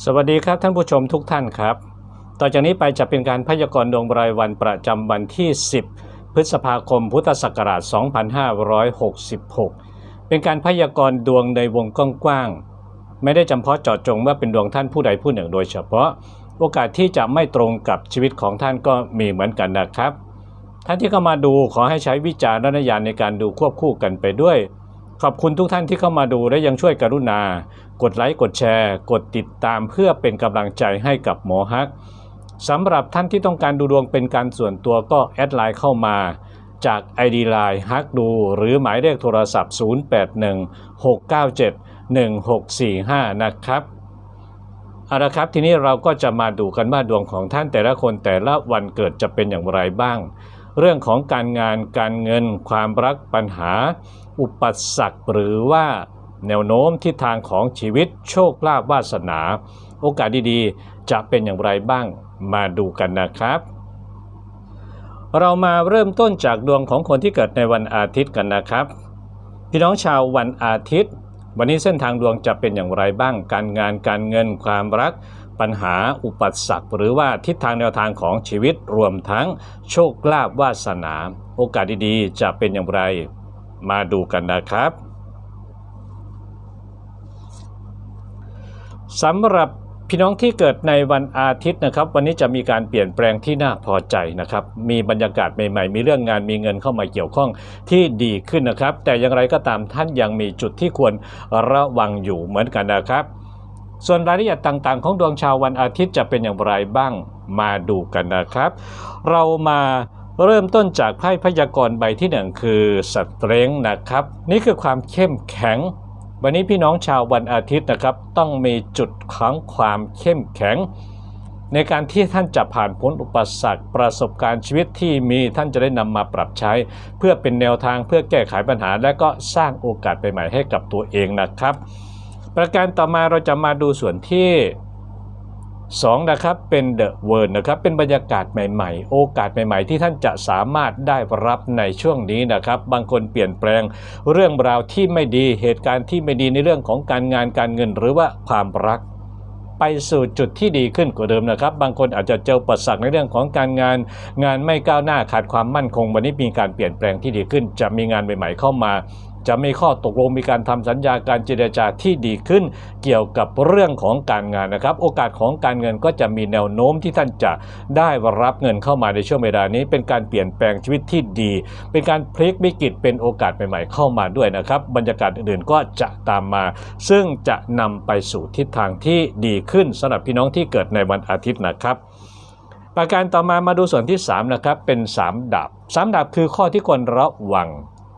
สวัสดีครับท่านผู้ชมทุกท่านครับ ต่อจากนี้ไปจะเป็นการพยากรณ์ดวงรายวันประจำวันที่ 10 พฤษภาคมพุทธศักราช 2566 เป็นการพยากรณ์ดวงในวงกว้างๆ ไม่ได้จำเพาะเจาะจงว่าเป็นดวงท่านผู้ใดผู้หนึ่งโดยเฉพาะ โอกาสที่จะไม่ตรงกับชีวิตของท่านก็มีเหมือนกันนะครับ ท่านที่เข้ามาดูขอให้ใช้วิจารณญาณในการดูควบคู่กันไปด้วย ขอบคุณทุกท่านที่เข้ามาดูและยังช่วยกรุณา กดไลค์ กดแชร์ กดติดตามเพื่อเป็นกำลังใจให้กับหมอฮักสำหรับท่านที่ต้องการดูดวงเป็นการส่วนตัวก็แอดไลน์เข้ามาจาก ID Line ฮักดู หรือหมายเลขโทรศัพท์ 0816971645 นะครับเอาละครับ ทีนี้เราก็จะมาดูกันว่าดวงของท่านแต่ละคนแต่ละวันเกิดจะเป็นอย่างไรบ้าง เรื่องของการงานการเงิน ความรักปัญหา อุปสรรคหรือว่าแนวโน้มทิศทางของชีวิตโชคลาภวาสนา โอกาสดีๆ จะเป็นอย่างไรบ้างมาดูกันนะครับ เรามาเริ่มต้นจากดวงของคนที่เกิดในวันอาทิตย์กันนะครับ พี่น้องชาววันอาทิตย์ วันนี้เส้นทางดวงจะเป็นอย่างไรบ้าง การงานการเงินความรัก ปัญหาอุปสรรคหรือว่าทิศทางแนวทางของชีวิตรวมทั้งโชคลาภวาสนา โอกาสดีๆ จะเป็นอย่างไรมาดูกันนะครับสำหรับพี่น้องที่เกิดในวันอาทิตย์นะครับ วันนี้จะมีการเปลี่ยนแปลงที่น่าพอใจนะครับ มีบรรยากาศใหม่ๆ มีเรื่องงานมีเงินเข้ามาเกี่ยวข้องที่ดีขึ้นนะครับ แต่อย่างไรก็ตามท่านยังมีจุดที่ควรระวังอยู่เหมือนกันนะครับ ส่วนรายละเอียดต่างๆ ของดวงชาววันอาทิตย์จะเป็นอย่างไรบ้างมาดูกันนะครับ เรามาเริ่มต้นจากไพ่พยากรณ์ใบที่หนึ่งคือสเตรงนะครับ นี่คือความเข้มแข็ง วันนี้พี่น้องชาววันอาทิตย์นะครับ ต้องมีจุดของความเข้มแข็ง ในการที่ท่านจะผ่านพ้นอุปสรรคประสบการณ์ชีวิตที่มีท่านจะได้นำมาปรับใช้ เพื่อเป็นแนวทางเพื่อแก้ไขปัญหา และก็สร้างโอกาสใหม่ๆให้กับตัวเองนะครับ ประการต่อมาเราจะมาดูส่วนที่2นะครับเป็นเดอะเวิร์นนะครับเป็นบรรยากาศใหม่ๆ โอกาสใหม่ๆ ที่ท่านจะสามารถได้รับในช่วงนี้นะครับ บางคนเปลี่ยนแปลงเรื่องราวที่ไม่ดีเหตุการณ์ที่ไม่ดีในเรื่องของการงานการเงินหรือว่าความรัก ไปสู่จุดที่ดีขึ้นกว่าเดิมนะครับ บางคนอาจจะเจอปัสสรรคในเรื่องของการงาน งานไม่ก้าวหน้าขาดความมั่นคง วันนี้มีการเปลี่ยนแปลงที่ดีขึ้น จะมีงานใหม่ ๆ เข้ามา จะมีข้อตกลงมีการทำสัญญาการเจรจาที่ดีขึ้น เกี่ยวกับเรื่องของการงานนะครับ โอกาสของการเงินก็จะมีแนวโน้มที่ท่านจะได้รับเงินเข้ามาในช่วงเวลานี้ เป็นการเปลี่ยนแปลงชีวิตที่ดี เป็นการพลิกวิกฤตเป็นโอกาสใหม่ๆเข้ามาด้วยนะครับ บรรยากาศอื่นๆก็จะตามมา ซึ่งจะนำไปสู่ทิศทางที่ดีขึ้นสำหรับพี่น้องที่เกิดในวันอาทิตย์นะครับประการต่อมามาดูส่วนที่ 3 นะครับ เป็น 3ดาบ3ดาบคือข้อที่ควรระวัง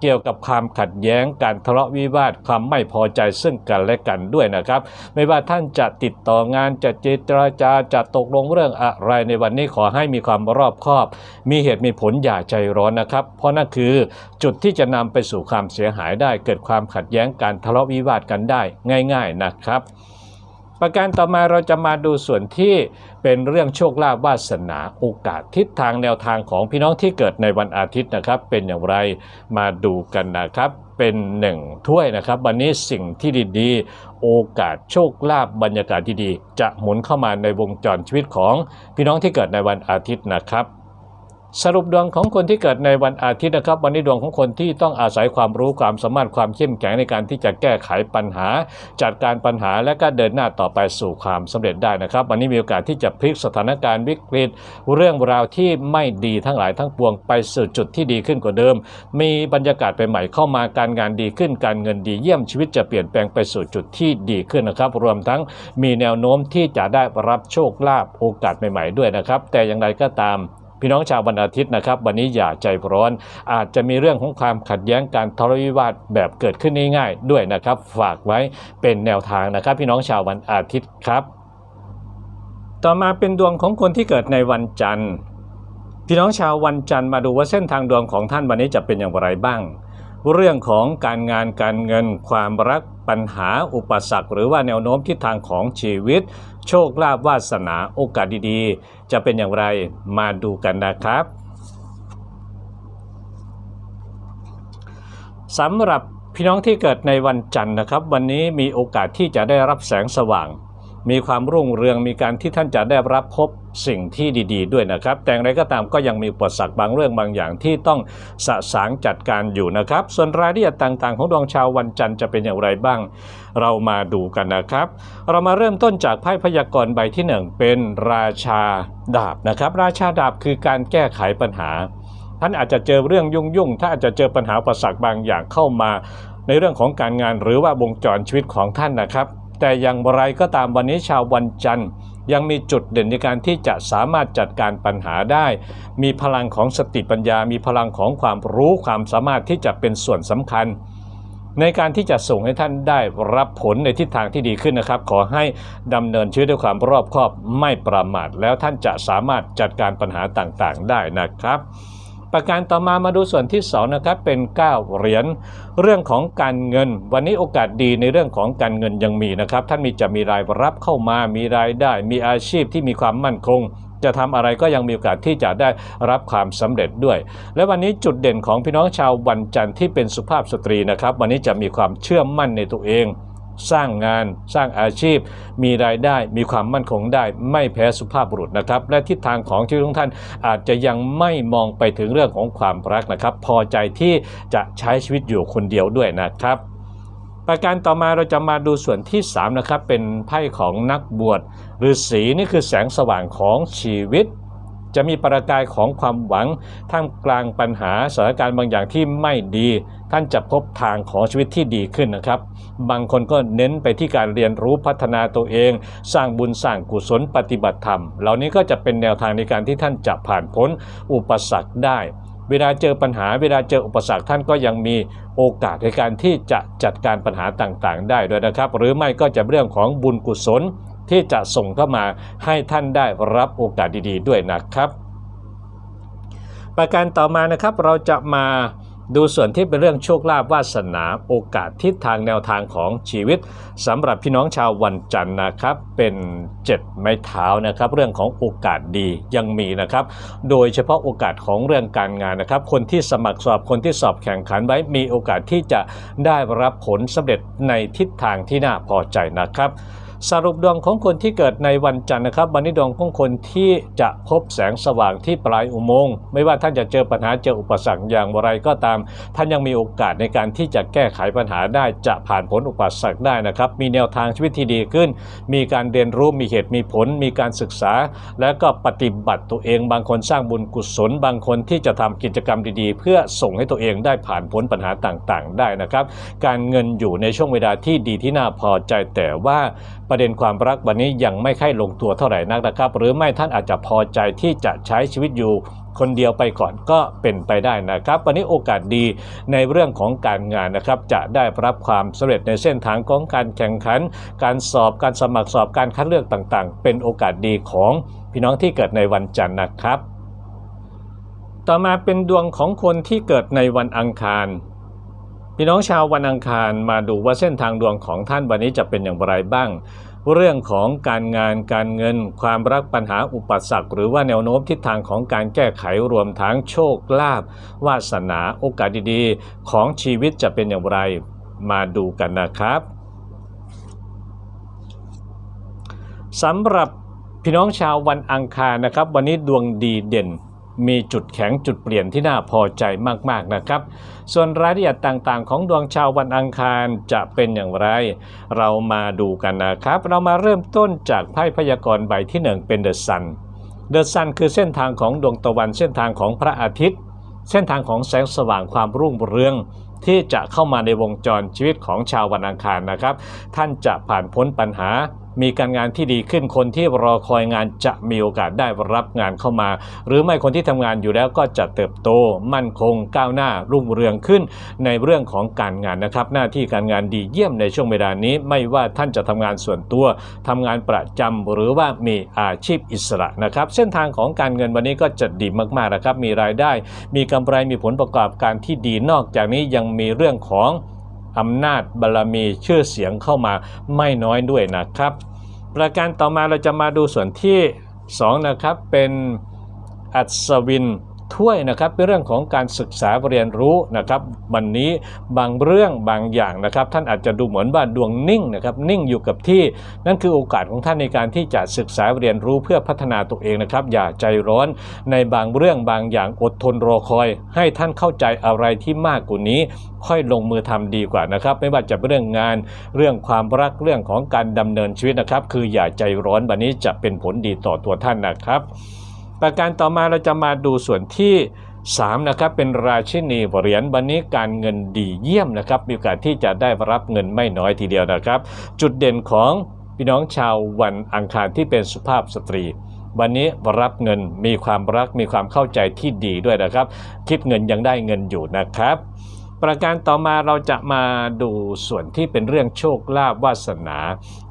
เกี่ยวกับความขัดแย้งการทะเลาะวิวาทความไม่พอใจซึ่งกันและกันด้วยนะครับ ไม่ว่าท่านจะติดต่องานจะเจรจาจะตกลงเรื่องอะไรในวันนี้ขอให้มีความรอบคอบ มีเหตุมีผลอย่าใจร้อนนะครับ เพราะนั่นคือจุดที่จะนำไปสู่ความเสียหายได้ เกิดความขัดแย้งการทะเลาะวิวาทกันได้ง่าย ๆนะครับ ประการต่อมาเราจะมาดูส่วนที่เป็นเรื่องโชคลาภวาสนาโอกาสทิศทางแนวทางของพี่น้องที่เกิดในวันอาทิตย์นะครับ เป็นอย่างไรมาดูกันนะครับเป็นหนึ่งถ้วยนะครับ วันนี้สิ่งที่ดีๆ โอกาสโชคลาภบรรยากาศที่ดีจะหมุนเข้ามาในวงจรชีวิตของพี่น้องที่เกิดในวันอาทิตย์นะครับ สรุปดวงของคนที่เกิดในวันอาทิตย์นะครับ วันนี้ดวงของคนที่ต้องอาศัยความรู้ความสามารถความเข้มแข็งในการที่จะแก้ไขปัญหา จัดการปัญหาและก็เดินหน้าต่อไปสู่ความสำเร็จได้นะครับ วันนี้มีโอกาสที่จะพลิกสถานการณ์วิกฤต เรื่องราวที่ไม่ดีทั้งหลายทั้งปวงไปสู่จุดที่ดีขึ้นกว่าเดิม มีบรรยากาศใหม่ๆเข้ามาการงานดีขึ้น การเงินดีเยี่ยมชีวิตจะเปลี่ยนแปลงไปสู่จุดที่ดีขึ้นนะครับ รวมทั้งมีแนวโน้มที่จะได้รับโชคลาภโอกาสใหม่ ๆ ด้วยนะครับ แต่อย่างไรก็ตาม พี่น้องชาววันอาทิตย์นะครับ วันนี้อย่าใจร้อน อาจจะมีเรื่องของความขัดแย้งการทะเลาะวิวาทแบบเกิดขึ้นง่ายๆด้วยนะครับ ฝากไว้เป็นแนวทางนะครับ พี่น้องชาววันอาทิตย์ครับ ต่อมาเป็นดวงของคนที่เกิดในวันจันทร์ พี่น้องชาววันจันทร์มาดูว่าเส้นทางดวงของท่านวันนี้จะเป็นอย่างไรบ้าง เรื่องของการงานการเงินความรักปัญหาอุปสรรค หรือว่าแนวโน้มทิศทางของชีวิต โชคลาภวาสนาโอกาสดีๆ จะเป็นอย่างไรมาดูกันนะครับสำหรับพี่น้องที่เกิดในวันจันทร์นะครับ วันนี้มีโอกาสที่จะได้รับแสงสว่าง มีความรุ่งเรืองมีการที่ท่านจะได้รับพบสิ่งที่ดี ๆ ด้วยนะครับ แต่อย่างไรก็ตามก็ยังมีอุปสรรคบางเรื่องบางอย่างที่ต้องสะสางจัดการอยู่นะครับ ส่วนรายละเอียดต่างๆ ของดวงชาววันจันทร์จะเป็นอย่างไรบ้าง เรามาดูกันนะครับ เรามาเริ่มต้นจากไพ่พยากรณ์ใบที่หนึ่งเป็นราชาดาบนะครับ ราชาดาบคือการแก้ไขปัญหา ท่านอาจจะเจอเรื่องยุ่งๆถ้าอาจจะเจอปัญหาอุปสรรคบางอย่างเข้ามา ในเรื่องของการงานหรือว่าวงจรชีวิตของท่านนะครับ แต่อย่างไรก็ตามวันนี้ชาววันจันทร์ ยังมีจุดเด่นในการที่จะสามารถจัดการปัญหาได้ มีพลังของสติปัญญา มีพลังของความรู้ความสามารถที่จะเป็นส่วนสำคัญ ในการที่จะส่งให้ท่านได้รับผลในทิศทางที่ดีขึ้นนะครับ ขอให้ดำเนินชีวิตด้วยความรอบคอบไม่ประมาทแล้วท่านจะสามารถจัดการปัญหาต่างๆ ได้นะครับ ประการต่อมามาดูส่วนที่2นะครับเป็น 9 เหรียญเรื่องของการเงิน วันนี้โอกาสดีในเรื่องของการเงินยังมีนะครับ ท่านมีจะมีรายรับเข้ามามีรายได้ มีอาชีพที่มีความมั่นคงจะทำอะไรก็ยังมีโอกาสที่จะได้รับความสำเร็จด้วย และวันนี้จุดเด่นของพี่น้องชาววันจันทร์ที่เป็นสุภาพสตรีนะครับ วันนี้จะมีความเชื่อมั่นในตัวเอง สร้างงาน สร้างอาชีพ มีรายได้มีความมั่นคงได้ ไม่แพ้สุภาพบุรุษนะครับ และทิศทางของชีวิตของท่านอาจจะยังไม่มองไปถึงเรื่องของความรักนะครับ พอใจที่จะใช้ชีวิตอยู่คนเดียวด้วยนะครับ ประการต่อมาเราจะมาดูส่วนที่ 3 นะครับ เป็นไพ่ของนักบวชฤาษีนี่คือแสงสว่างของชีวิต จะมีประกายของความหวังท่ามกลางปัญหาสถานการณ์บางอย่างที่ไม่ดี ท่านจะพบทางของชีวิตที่ดีขึ้นนะครับ บางคนก็เน้นไปที่การเรียนรู้พัฒนาตัวเอง สร้างบุญสร้างกุศลปฏิบัติธรรม เหล่านี้ก็จะเป็นแนวทางในการที่ท่านจะผ่านพ้นอุปสรรคได้เวลาเจอปัญหาเวลาเจออุปสรรคท่านก็ยังมีโอกาสในการที่จะจัดการปัญหาต่างๆ ได้ด้วยนะครับ หรือไม่ก็จะเรื่องของบุญกุศล ที่จะส่งเข้ามาให้ท่านได้รับโอกาสดีๆ ด้วยนะครับ ประการต่อมานะครับเราจะมาดูส่วนที่เป็นเรื่องโชคลาภวาสนาโอกาสทิศทางแนวทางของชีวิตสำหรับพี่น้องชาววันจันทร์นะครับ เป็นเจ็ดไม้เท้านะครับ เรื่องของโอกาสดียังมีนะครับ โดยเฉพาะโอกาสของเรื่องการงานนะครับ คนที่สมัครสอบคนที่สอบแข่งขันไว้มีโอกาสที่จะได้รับผลสำเร็จในทิศทางที่น่าพอใจนะครับ สรุปดวงของคนที่เกิดในวันจันทร์นะครับวันนี้ดวงของคนที่จะพบแสงสว่างที่ปลายอุโมงค์ไม่ว่าท่านจะเจอปัญหาเจออุปสรรคอย่างไรก็ตาม ท่านยังมีโอกาสในการที่จะแก้ไขปัญหาได้จะผ่านพ้นอุปสรรคได้นะครับ มีแนวทางชีวิตที่ดีขึ้น มีการเรียนรู้มีเหตุมีผล มีการศึกษา และก็ปฏิบัติตัวเอง บางคนสร้างบุญกุศล บางคนที่จะทำกิจกรรมดีๆ เพื่อส่งให้ตัวเองได้ผ่านพ้นปัญหาต่างๆ ได้นะครับ การเงินอยู่ในช่วงเวลาที่ดีที่น่าพอใจแต่ว่าประเด็นความรักวันนี้ยังไม่ค่อยลงตัวเท่าไหร่นักนะครับ หรือไม่ท่านอาจจะพอใจที่จะใช้ชีวิตอยู่คนเดียวไปก่อนก็เป็นไปได้นะครับ วันนี้โอกาสดีในเรื่องของการงานนะครับ จะได้รับความสำเร็จในเส้นทางของการแข่งขัน การสอบการสมัครสอบการคัดเลือกต่างๆ เป็นโอกาสดีของพี่น้องที่เกิดในวันจันทร์นะครับ ต่อมาเป็นดวงของคนที่เกิดในวันอังคาร พี่น้องชาววันอังคารมาดูว่าเส้นทางดวงของท่านวันนี้จะเป็นอย่างไรบ้าง เรื่องของการงานการเงิน ความรักปัญหาอุปสรรคหรือว่าแนวโน้มทิศทางของการแก้ไขรวมทั้งโชคลาภวาสนาโอกาสดีๆ ของชีวิตจะเป็นอย่างไร มาดูกันนะครับสำหรับพี่น้องชาววันอังคารนะครับ วันนี้ดวงดีเด่น มีจุดแข็งจุดเปลี่ยนที่น่าพอใจมากๆนะครับ ส่วนรายละเอียดต่างๆ ของดวงชาววันอังคารจะเป็นอย่างไร เรามาดูกันนะครับ เรามาเริ่มต้นจากไพ่พยากรณ์ใบที่1เป็นเดอะซันเดอะซันคือเส้นทางของดวงตะวันเส้นทางของพระอาทิตย์ เส้นทางของแสงสว่างความรุ่งเรืองที่จะเข้ามาในวงจรชีวิตของชาววันอังคารนะครับ ท่านจะผ่านพ้นปัญหา มีการงานที่ดีขึ้นคนที่รอคอยงานจะมีโอกาสได้รับงานเข้ามา หรือไม่คนที่ทำงานอยู่แล้วก็จะเติบโต มั่นคงก้าวหน้ารุ่งเรืองขึ้น ในเรื่องของการงานนะครับ หน้าที่การงานดีเยี่ยมในช่วงเวลานี้ ไม่ว่าท่านจะทำงานส่วนตัวทำงานประจำหรือว่ามีอาชีพอิสระนะครับ เส้นทางของการเงินวันนี้ก็จะดีมากๆนะครับ มีรายได้ มีกำไรมีผลประกอบการที่ดีนอกจากนี้ยังมีเรื่องของ อำนาจบารรมีชื่อเสียงเข้ามาไม่น้อยด้วยนะครับ ประการต่อมาเราจะมาดูส่วนที่ 2 นะครับเป็นอัศวิน ถ้วยนะครับเป็นเรื่องของการศึกษาเรียนรู้นะครับวันนี้บางเรื่องบางอย่างนะครับท่านอาจจะดูเหมือนว่าดวงนิ่งนะครับนิ่งอยู่กับที่ นั่นคือโอกาสของท่านในการที่จะศึกษาเรียนรู้เพื่อพัฒนาตัวเองนะครับอย่าใจร้อนในบางเรื่องบางอย่างอดทนรอคอย ให้ท่านเข้าใจอะไรที่มากกว่านี้ ค่อยลงมือทำดีกว่านะครับไม่ว่าจะเป็นเรื่องงานเรื่องความรักเรื่องของการดำเนินชีวิตนะครับคืออย่าใจร้อนวันนี้จะเป็นผลดีต่อตัวท่านนะครับ ประการต่อมาเราจะมาดูส่วนที่3นะครับเป็นราชินีเหรียญวันนี้การเงินดีเยี่ยมนะครับ มีโอกาสที่จะได้รับเงินไม่น้อยทีเดียวนะครับ จุดเด่นของพี่น้องชาววันอังคารที่เป็นสุภาพสตรี วันนี้รับเงินมีความรักมีความเข้าใจที่ดีด้วยนะครับ คิดเงินยังได้เงินอยู่นะครับ ประการต่อมาเราจะมาดูส่วนที่เป็นเรื่องโชคลาภวาสนา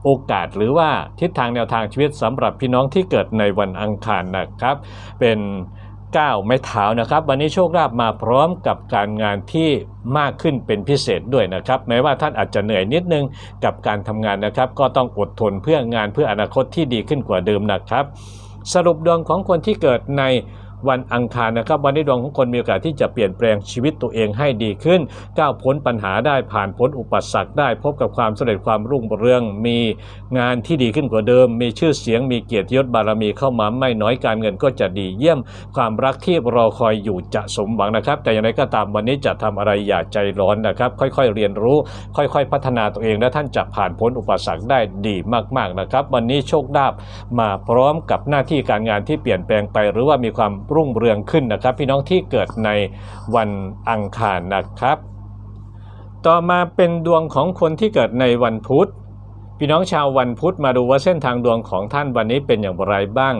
โอกาสหรือว่าทิศทางแนวทางชีวิตสำหรับพี่น้องที่เกิดในวันอังคารนะครับ เป็นก้าวไม้เท้านะครับ วันนี้โชคลาภมาพร้อมกับการงานที่มากขึ้นเป็นพิเศษด้วยนะครับแม้ว่าท่านอาจจะเหนื่อยนิดนึงกับการทำงานนะครับ ก็ต้องอดทนเพื่องานเพื่ออนาคตที่ดีขึ้นกว่าเดิมนะครับ สรุปดวงของคนที่เกิดใน วันอังคารนะครับ วันนี้ดวงของคนมีโอกาสที่จะเปลี่ยนแปลงชีวิตตัวเองให้ดีขึ้น ก้าวพ้นปัญหาได้ผ่านพ้นอุปสรรคได้พบกับความสำเร็จความรุ่งเรือง มีงานที่ดีขึ้นกว่าเดิม มีชื่อเสียงมีเกียรติยศบารมีเข้ามาไม่น้อยการเงินก็จะดีเยี่ยม ความรักที่รอคอยอยู่จะสมหวังนะครับ แต่อย่างไรก็ตามวันนี้จะทำอะไรอย่าใจร้อนนะครับ ค่อยๆ เรียนรู้ ค่อยๆ พัฒนาตัวเองและท่านจะผ่านพ้นอุปสรรคได้ดีมากๆนะครับ วันนี้โชคลาภมาพร้อมกับหน้าที่การงานที่เปลี่ยนแปลงไป หรือว่ามีความรุ่งเรืองขึ้นนะครับ พี่น้องที่เกิดในวันอังคารนะครับ ต่อมาเป็นดวงของคนที่เกิดในวันพุธพี่น้องชาววันพุธมาดูว่าเส้นทางดวงของท่านวันนี้เป็นอย่างไรบ้าง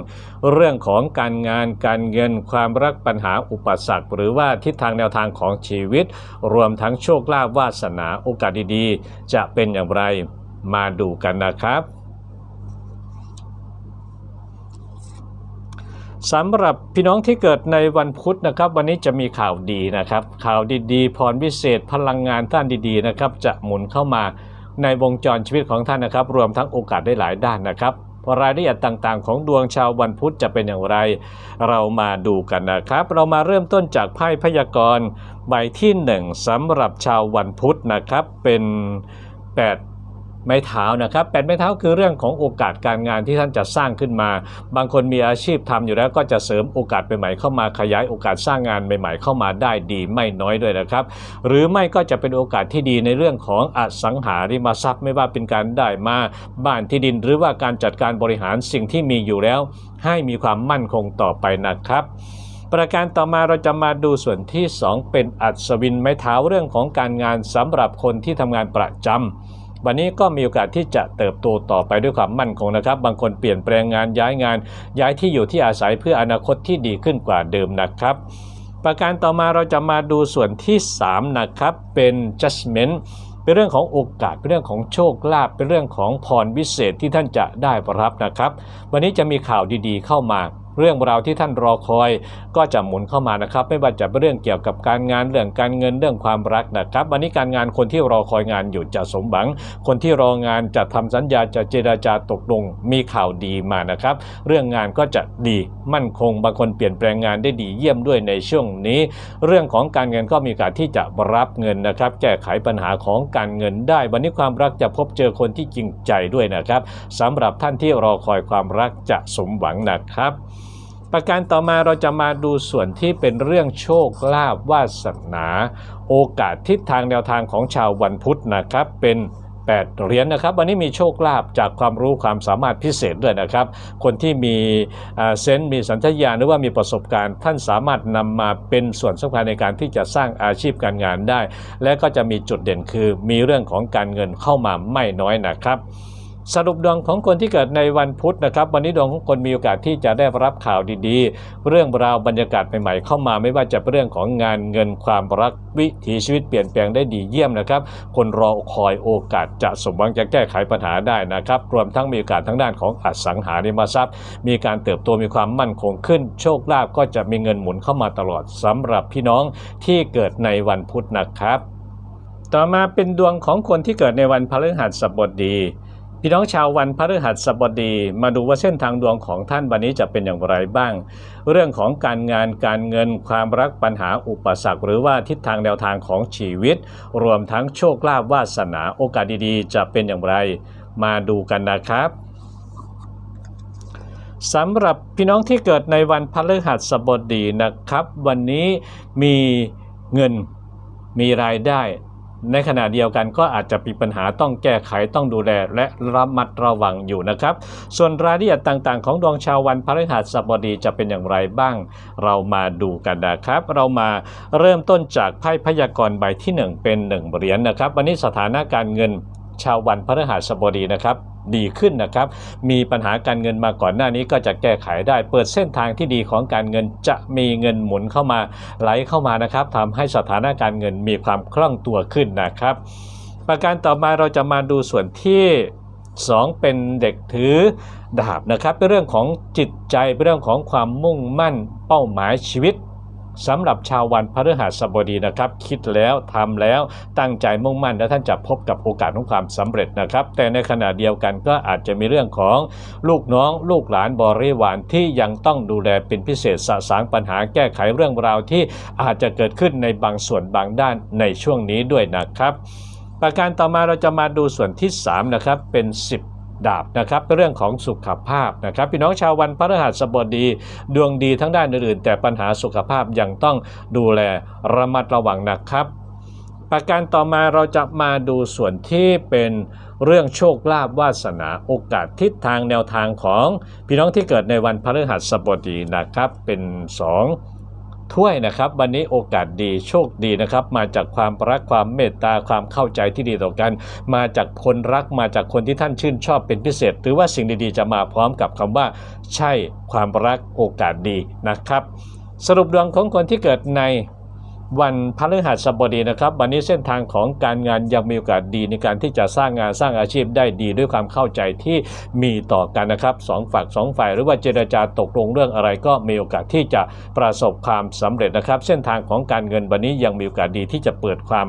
เรื่องของการงานการเงินความรักปัญหาอุปสรรค หรือว่าทิศทางแนวทางของชีวิต รวมทั้งโชคลาภวาสนาโอกาสดีๆ จะเป็นอย่างไรมาดูกันนะครับ สำหรับพี่น้องที่เกิดในวันพุธนะครับ วันนี้จะมีข่าวดีนะครับ ข่าวดีๆพรพิเศษพลังงานท่านดีๆนะครับ จะหมุนเข้ามาในวงจรชีวิตของท่านนะครับ รวมทั้งโอกาสได้หลายด้านนะครับรายละเอียดต่างๆ ของดวงชาววันพุธจะเป็นอย่างไร เรามาดูกันนะครับ เรามาเริ่มต้นจากไพ่พยากรณ์ใบที่หนึ่งสำหรับชาววันพุธนะครับเป็น 8 ไม้เท้านะครับแปดไม้เท้าคือเรื่องของโอกาสการงานที่ท่านจะสร้างขึ้นมา บางคนมีอาชีพทำอยู่แล้วก็จะเสริมโอกาสใหม่ๆเข้ามาขยายโอกาสสร้างงานใหม่ ๆ เข้ามาได้ดีไม่น้อยด้วยนะครับ หรือไม่ก็จะเป็นโอกาสที่ดีในเรื่องของอสังหาริมทรัพย์ ไม่ว่าเป็นการได้มาบ้านที่ดิน หรือว่าการจัดการบริหารสิ่งที่มีอยู่แล้ว ให้มีความมั่นคงต่อไปนะครับประการต่อมาเราจะมาดูส่วนที่ 2 เป็นอัศวินไม้เท้าเรื่องของการงานสำหรับคนที่ทำงานประจำ วันนี้ก็มีโอกาสที่จะเติบโตต่อไปด้วยความมั่นคงนะครับ บางคนเปลี่ยนแปลงงานย้ายงาน ย้ายที่อยู่ที่อาศัยเพื่ออนาคตที่ดีขึ้นกว่าเดิมนะครับประการต่อมาเราจะมาดูส่วนที่ 3 นะครับ เป็น judgment เป็นเรื่องของโอกาส เป็นเรื่องของโชคลาภ เป็นเรื่องของพรวิเศษที่ท่านจะได้รับนะครับ วันนี้จะมีข่าวดีๆเข้ามา เรื่องราวที่ท่านรอคอยก็จะหมุนเข้ามานะครับ ไม่ว่าจะเป็นเรื่องเกี่ยวกับการงานเรื่องการเงินเรื่องความรักนะครับวันนี้การงานคนที่รอคอยงานอยู่จะสมหวัง คนที่รองานจะทำสัญญาจะเจราจาตกลงมีข่าวดีมานะครับ เรื่องงานก็จะดีมั่นคงบางคนเปลี่ยนแปลงงานได้ดีเยี่ยมด้วยในช่วงนี้ เรื่องของการเงินก็มีโอกาสที่จะรับเงินนะครับ แก้ไขปัญหาของการเงินได้ วันนี้ความรักจะพบเจอคนที่จริงใจด้วยนะครับสำหรับท่านที่รอคอยความรักจะสมหวังนะครับ ประการต่อมาเราจะมาดูส่วนที่เป็นเรื่องโชคลาภวาสนา โอกาสทิศทางแนวทางของชาววันพุธนะครับเป็น8เหรียญนะครับวันนี้มีโชคลาภจากความรู้ความสามารถพิเศษด้วยนะครับ คนที่มีเซนส์มีสัญชาตญาณหรือว่ามีประสบการณ์ ท่านสามารถนำมาเป็นส่วนสำคัญในการที่จะสร้างอาชีพการงานได้ และก็จะมีจุดเด่นคือมีเรื่องของการเงินเข้ามาไม่น้อยนะครับ สรุปดวงของคนที่เกิดในวันพุธนะครับ วันนี้ดวงของคนมีโอกาสที่จะได้รับข่าวดีๆ เรื่องราวบรรยากาศใหม่ๆเข้ามาไม่ว่าจะเป็นเรื่องของงานเงินความรักวิถีชีวิตเปลี่ยนแปลงได้ดีเยี่ยมนะครับ คนรอคอยโอกาสจะสมหวังจะแก้ไขปัญหาได้นะครับ รวมทั้งมีโอกาสทั้งด้านของอสังหาริมทรัพย์ มีการเติบโตมีความมั่นคงขึ้น โชคลาภก็จะมีเงินหมุนเข้ามาตลอดสำหรับพี่น้องที่เกิดในวันพุธนะครับ ต่อมาเป็นดวงของคนที่เกิดในวันพฤหัสบดี พี่น้องชาววันพฤหัสบดีมาดูว่าเส้นทางดวงของท่านวันนี้จะเป็นอย่างไรบ้าง เรื่องของการงานการเงินความรักปัญหาอุปสรรค หรือว่าทิศทางแนวทางของชีวิต รวมทั้งโชคลาภวาสนาโอกาสดีๆ จะเป็นอย่างไร มาดูกันนะครับสำหรับพี่น้องที่เกิดในวันพฤหัสบดีนะครับ วันนี้มีเงินมีรายได้ ในขณะเดียวกันก็อาจจะมีปัญหาต้องแก้ไขต้องดูแลและระมัดระวังอยู่นะครับ ส่วนรายละเอียดต่างๆ ของดวงชาววันพฤหัสบดีจะเป็นอย่างไรบ้าง เรามาดูกันนะครับ เรามาเริ่มต้นจากไพ่พยากรณ์ใบที่ 1 เป็น1เหรียญนะครับ วันนี้สถานะการเงินชาววันพฤหัสบดีนะครับ ดีขึ้นนะครับ มีปัญหาการเงินมาก่อนหน้านี้ก็จะแก้ไขได้ เปิดเส้นทางที่ดีของการเงินจะมีเงินหมุนเข้ามาไหลเข้ามานะครับทำให้สถานะการเงินมีความคล่องตัวขึ้นนะครับ ประการต่อมาเราจะมาดูส่วนที่2เป็นเด็กถือดาบนะครับเป็นเรื่องของจิตใจเป็นเรื่องของความมุ่งมั่นเป้าหมายชีวิต สำหรับชาววันพฤหัสบดีนะครับ คิดแล้วทำแล้วตั้งใจมุ่งมั่น แล้วท่านจะพบกับโอกาสของความสำเร็จนะครับ แต่ในขณะเดียวกันก็อาจจะมีเรื่องของลูกน้องลูกหลานบริวารที่ยังต้องดูแลเป็นพิเศษสะสางปัญหาแก้ไขเรื่องราวที่อาจจะเกิดขึ้นในบางส่วนบางด้านในช่วงนี้ด้วยนะครับ ประการต่อมาเราจะมาดูส่วนที่ 3 นะครับเป็น 10 ดาบนะครับเป็นเรื่องของสุขภาพนะครับพี่น้องชาววันพฤหัสบดี ดวงดีทั้งด้านอื่นๆ แต่ปัญหาสุขภาพยังต้องดูแลระมัดระวังนะครับ ประการต่อมาเราจะมาดูส่วนที่เป็นเรื่องโชคลาภวาสนาโอกาสทิศทางแนวทางของพี่น้องที่เกิดในวันพฤหัสบดีนะครับเป็น 2 ถ้วยนะครับ วันนี้โอกาสดีโชคดีนะครับ มาจากความรักความเมตตาความเข้าใจที่ดีต่อกัน มาจากคนรักมาจากคนที่ท่านชื่นชอบเป็นพิเศษ หรือว่าสิ่งดีๆ จะมาพร้อมกับคำว่า ใช่ความรักโอกาสดีนะครับ สรุปดวงของคนที่เกิดใน วันพฤหัสบดีนะครับ วันนี้เส้นทางของการงานยังมีโอกาสดีในการที่จะสร้างงานสร้างอาชีพได้ดีด้วยความเข้าใจที่มีต่อกันนะครับสองฝักสองฝ่ายหรือว่าเจรจาตกลงเรื่องอะไรก็มีโอกาสที่จะประสบความสำเร็จนะครับ เส้นทางของการเงินวันนี้ยังมีโอกาสดีที่จะเปิดความ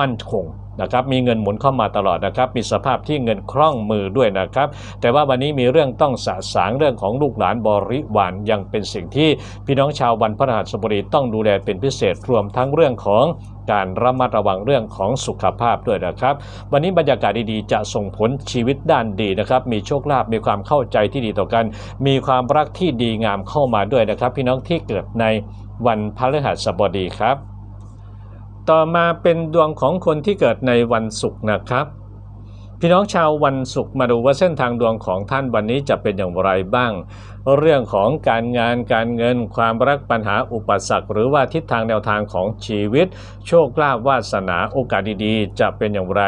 มั่นคง นะครับมีเงินหมุนเข้ามาตลอดนะครับมีสภาพที่เงินคล่องมือด้วยนะครับ แต่ว่าวันนี้มีเรื่องต้องสะสางเรื่องของลูกหลานบริวารยังเป็นสิ่งที่พี่น้องชาววันพฤหัสบดีต้องดูแลเป็นพิเศษรวมทั้งเรื่องของการระมัดระวังเรื่องของสุขภาพด้วยนะครับ วันนี้บรรยากาศดีๆ จะส่งผลชีวิตด้านดีนะครับ มีโชคลาภมีความเข้าใจที่ดีต่อกัน มีความรักที่ดีงามเข้ามาด้วยนะครับ พี่น้องที่เกิดในวันพฤหัสบดีครับ ต่อมาเป็นดวงของคนที่เกิดในวันศุกร์นะครับ พี่น้องชาววันศุกร์มาดูว่าเส้นทางดวงของท่านวันนี้จะเป็นอย่างไรบ้าง เรื่องของการงานการเงิน ความรักปัญหาอุปสรรค หรือว่าทิศทางแนวทางของชีวิต โชคลาภวาสนาโอกาสดีๆ จะเป็นอย่างไร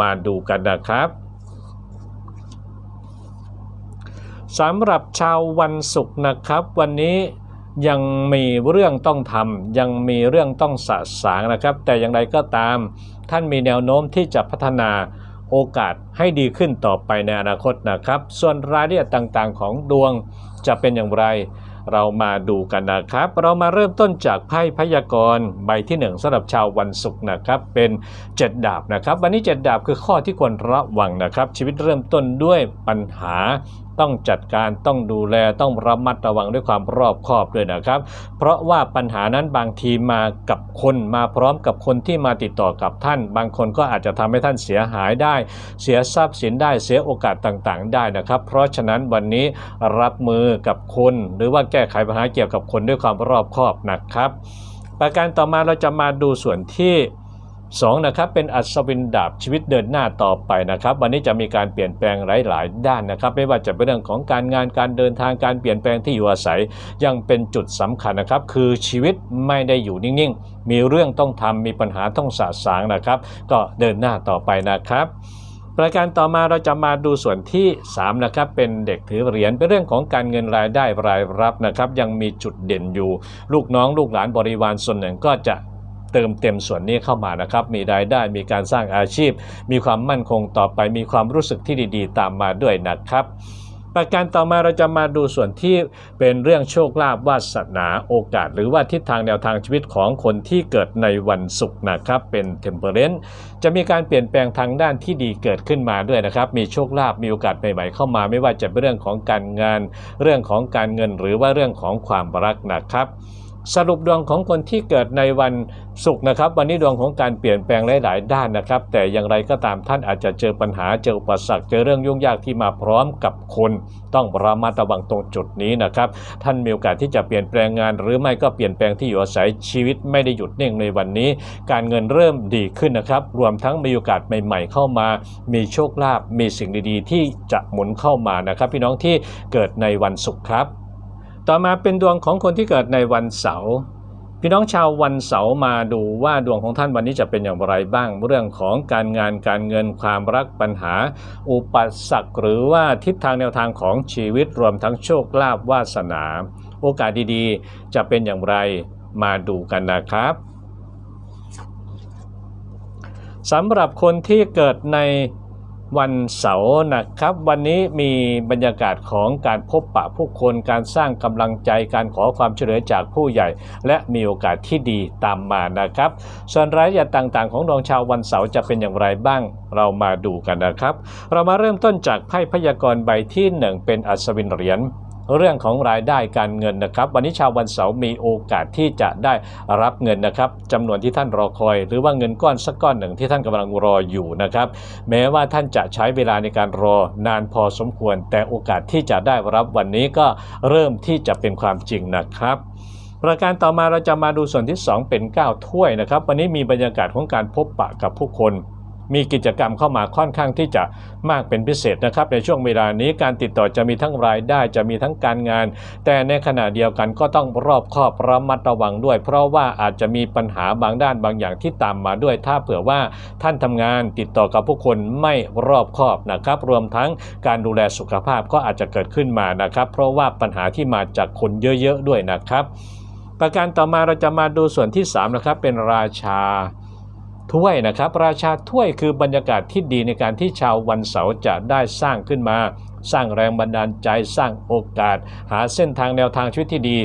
มาดูกันนะครับสำหรับชาววันศุกร์นะครับ วันนี้ ยังมีเรื่องต้องทำยังมีเรื่องต้องสะสางนะครับ แต่อย่างไรก็ตาม ท่านมีแนวโน้มที่จะพัฒนาโอกาสให้ดีขึ้นต่อไปในอนาคตนะครับ ส่วนรายละเอียดต่างๆ ของดวงจะเป็นอย่างไร เรามาดูกันนะครับ เรามาเริ่มต้นจากไพ่พยากรณ์ใบที่1สำหรับชาววันศุกร์นะครับ เป็น 7 ดาบนะครับ วันนี้ 7 ดาบคือข้อที่ควรระวังนะครับ ชีวิตเริ่มต้นด้วยปัญหา ต้องจัดการต้องดูแลต้องระมัดระวังด้วยความรอบคอบด้วยนะครับ เพราะว่าปัญหานั้นบางทีมากับคนมาพร้อมกับคนที่มาติดต่อกับท่าน บางคนก็อาจจะทำให้ท่านเสียหายได้ เสียทรัพย์สินได้เสียโอกาสต่างๆ ได้นะครับ เพราะฉะนั้นวันนี้รับมือกับคนหรือว่าแก้ไขปัญหาเกี่ยวกับคนด้วยความรอบคอบนะครับ ประการต่อมาเราจะมาดูส่วนที่ สองนะครับเป็นอัศวินดาบชีวิตเดินหน้าต่อไปนะครับ วันนี้จะมีการเปลี่ยนแปลงหลาย ๆ ด้านนะครับ ไม่ว่าจะเป็นเรื่องของการงานการเดินทางการเปลี่ยนแปลงที่อยู่อาศัย ยังเป็นจุดสำคัญนะครับ คือชีวิตไม่ได้อยู่นิ่ง ๆ มีเรื่องต้องทำมีปัญหาต้องสะสางนะครับ ก็เดินหน้าต่อไปนะครับประการต่อมาเราจะมาดูส่วนที่3นะครับเป็นเด็กถือเหรียญเป็นเรื่องของการเงินรายได้รายรับนะครับ ยังมีจุดเด่นอยู่ ลูกน้องลูกหลานบริวารส่วนหนึ่งก็จะ เติมเต็มส่วนนี้เข้ามานะครับ มีรายได้มีการสร้างอาชีพ มีความมั่นคงต่อไป มีความรู้สึกที่ดีๆ ตามมาด้วยนะครับประการต่อมาเราจะมาดูส่วนที่เป็นเรื่องโชคลาภวาสนาโอกาส หรือว่าทิศทางแนวทางชีวิตของคนที่เกิดในวันศุกร์นะครับ เป็นเทมเพเรนจะมีการเปลี่ยนแปลงทางด้านที่ดีเกิดขึ้นมาด้วยนะครับ มีโชคลาภมีโอกาสใหม่ๆเข้ามา ไม่ว่าจะเป็นเรื่องของการงาน เรื่องของการเงินหรือว่าเรื่องของความรักนะครับ สรุปดวงของคนที่เกิดในวันศุกร์นะครับ วันนี้ดวงของการเปลี่ยนแปลงหลาย ๆ ด้านนะครับ แต่อย่างไรก็ตามท่านอาจจะเจอปัญหาเจออุปสรรคเจอเรื่องยุ่งยากที่มาพร้อมกับคน ต้องระมัดระวังตรงจุดนี้นะครับ ท่านมีโอกาสที่จะเปลี่ยนแปลงงาน หรือไม่ก็เปลี่ยนแปลงที่อยู่อาศัยชีวิตไม่ได้หยุดนิ่งในวันนี้ การเงินเริ่มดีขึ้นนะครับ รวมทั้งมีโอกาสใหม่ ๆ เข้ามา มีโชคลาภมีสิ่งดี ๆ ที่จะหมุนเข้ามานะครับ พี่น้องที่เกิดในวันศุกร์ครับ ต่อมาเป็นดวงของคนที่เกิดในวันเสาร์พี่น้องชาววันเสาร์มาดูว่าดวงของท่านวันนี้จะเป็นอย่างไรบ้าง เรื่องของการงานการเงินความรักปัญหา อุปสรรคหรือว่าทิศทางแนวทางของชีวิตรวมทั้งโชคลาภวาสนา โอกาสดีๆ จะเป็นอย่างไรมาดูกันนะครับสำหรับคนที่เกิดใน วันเสาร์นะครับ วันนี้มีบรรยากาศของการพบปะผู้คนการสร้างกำลังใจการขอความช่วยเหลือจากผู้ใหญ่ และมีโอกาสที่ดีตามมานะครับ ส่วนรายละเอียดต่างๆ ของดวงชาววันเสาร์จะเป็นอย่างไรบ้างเรามาดูกันนะครับ เรามาเริ่มต้นจากไพ่พยากรณ์ใบที่หนึ่งเป็นอัศวินเหรียญ เรื่องของรายได้การเงินนะครับ วันนี้ชาววันเสาร์มีโอกาสที่จะได้รับเงินนะครับจำนวนที่ท่านรอคอย หรือว่าเงินก้อนสักก้อนหนึ่งที่ท่านกำลังรออยู่นะครับ แม้ว่าท่านจะใช้เวลาในการรอนานพอสมควร แต่โอกาสที่จะได้รับวันนี้ก็เริ่มที่จะเป็นความจริงนะครับประการต่อมาเราจะมาดูส่วนที่ 2 เป็น 9 ถ้วยนะครับ วันนี้มีบรรยากาศของการพบปะกับผู้คน มีกิจกรรมเข้ามาค่อนข้างที่จะมากเป็นพิเศษนะครับ ในช่วงเวลานี้การติดต่อจะมีทั้งรายได้จะมีทั้งการงาน แต่ในขณะเดียวกันก็ต้องรอบคอบระมัดระวังด้วย เพราะว่าอาจจะมีปัญหาบางด้านบางอย่างที่ตามมาด้วย ถ้าเผื่อว่าท่านทำงานติดต่อกับผู้คนไม่รอบคอบนะครับ รวมทั้งการดูแลสุขภาพก็อาจจะเกิดขึ้นมานะครับ เพราะว่าปัญหาที่มาจากคนเยอะๆด้วยนะครับ ประการต่อมาเราจะมาดูส่วนที่3นะครับเป็นราชา ถ้วยนะครับ ราชาถ้วยคือบรรยากาศที่ดีในการที่ชาววันเสาร์จะได้สร้างขึ้นมา สร้างแรงบันดาลใจสร้างโอกาส หาเส้นทางแนวทางชีวิตที่ดี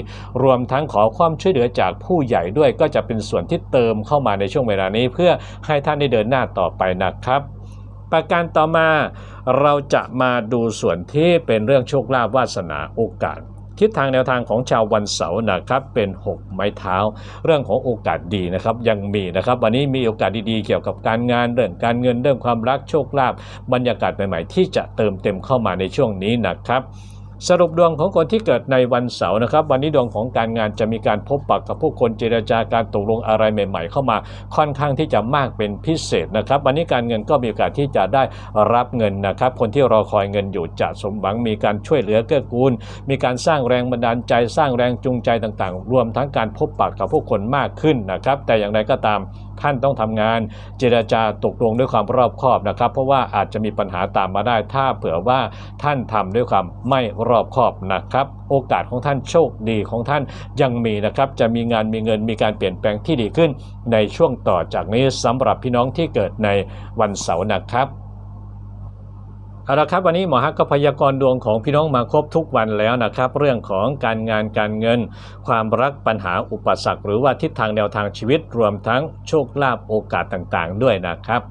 รวมทั้งขอความช่วยเหลือจากผู้ใหญ่ด้วยก็จะเป็นส่วนที่เติมเข้ามาในช่วงเวลานี้ เพื่อให้ท่านได้เดินหน้าต่อไปนะครับประการต่อมาเราจะมาดูส่วนที่เป็นเรื่องโชคลาภวาสนาโอกาส ทิศทางแนวทางของชาววันเสาร์นะครับเป็น 6 ไม้เท้า เรื่องของโอกาสดีนะครับยังมีนะครับวันนี้มีโอกาสดีๆ เกี่ยวกับการงานเรื่องการเงินเรื่องความรักโชคลาภบรรยากาศใหม่ๆที่จะเติมเต็มเข้ามาในช่วงนี้นะครับ สรุปดวงของคนที่เกิดในวันเสาร์นะครับ วันนี้ดวงของการงานจะมีการพบปะกับผู้คนเจรจาการตกลงอะไรใหม่ ๆ เข้ามาค่อนข้างที่จะมากเป็นพิเศษนะครับ วันนี้การเงินก็มีโอกาสที่จะได้รับเงินนะครับ คนที่รอคอยเงินอยู่จะสมหวังมีการช่วยเหลือเกื้อกูล มีการสร้างแรงบันดาลใจสร้างแรงจูงใจต่างๆ รวมทั้งการพบปะกับผู้คนมากขึ้นนะครับ แต่อย่างไรก็ตามท่านต้องทำงานเจรจาตกลงด้วยความรอบคอบนะครับ เพราะว่าอาจจะมีปัญหาตามมาได้ถ้าเผื่อว่าท่านทำด้วยความไม่รอบคอบนะครับ โอกาสของท่านโชคดีของท่านยังมีนะครับ จะมีงานมีเงินมีการเปลี่ยนแปลงที่ดีขึ้น ในช่วงต่อจากนี้สำหรับพี่น้องที่เกิดในวันเสาร์นะครับเอาละครับวันนี้หมอฮักก็พยากรณ์ดวงของพี่น้องมาครบทุกวันแล้วนะครับ เรื่องของการงานการเงิน ความรักปัญหาอุปสรรค หรือว่าทิศทางแนวทางชีวิตรวมทั้งโชคลาภโอกาสต่างๆ ด้วยนะครับ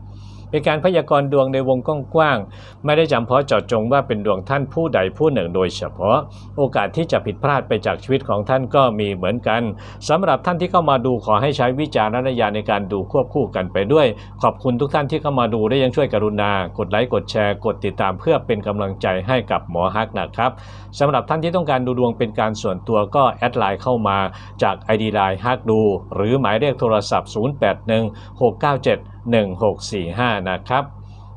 เป็นการพยากรณ์ดวงในวงกว้างๆไม่ได้จำเพาะเจาะจงว่าเป็นดวงท่านผู้ใดผู้หนึ่งโดยเฉพาะ โอกาสที่จะผิดพลาดไปจากชีวิตของท่านก็มีเหมือนกันสำหรับท่านที่เข้ามาดูขอให้ใช้วิจารณญาณในการดูควบคู่กันไปด้วย ขอบคุณทุกท่านที่เข้ามาดูได้ยังช่วยกรุณา กดไลค์กดแชร์กดติดตามเพื่อเป็นกำลังใจให้กับหมอฮักนะครับสำหรับท่านที่ต้องการดูดวงเป็นการส่วนตัวก็แอดไลน์เข้ามาจาก ID ไลน์ฮักดู หรือหมายเลขโทรศัพท์ 081697 1645 นะครับ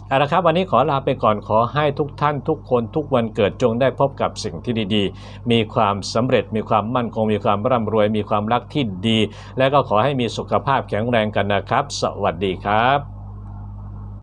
เอาละครับวันนี้ขอลาไปก่อนขอให้ทุกท่านทุกคนทุกวันเกิดจงได้พบกับสิ่งที่ดีๆ มีความสำเร็จมีความมั่นคง มีความร่ำรวย มีความรักที่ดี และก็ขอให้มีสุขภาพแข็งแรงกันนะครับ สวัสดีครับ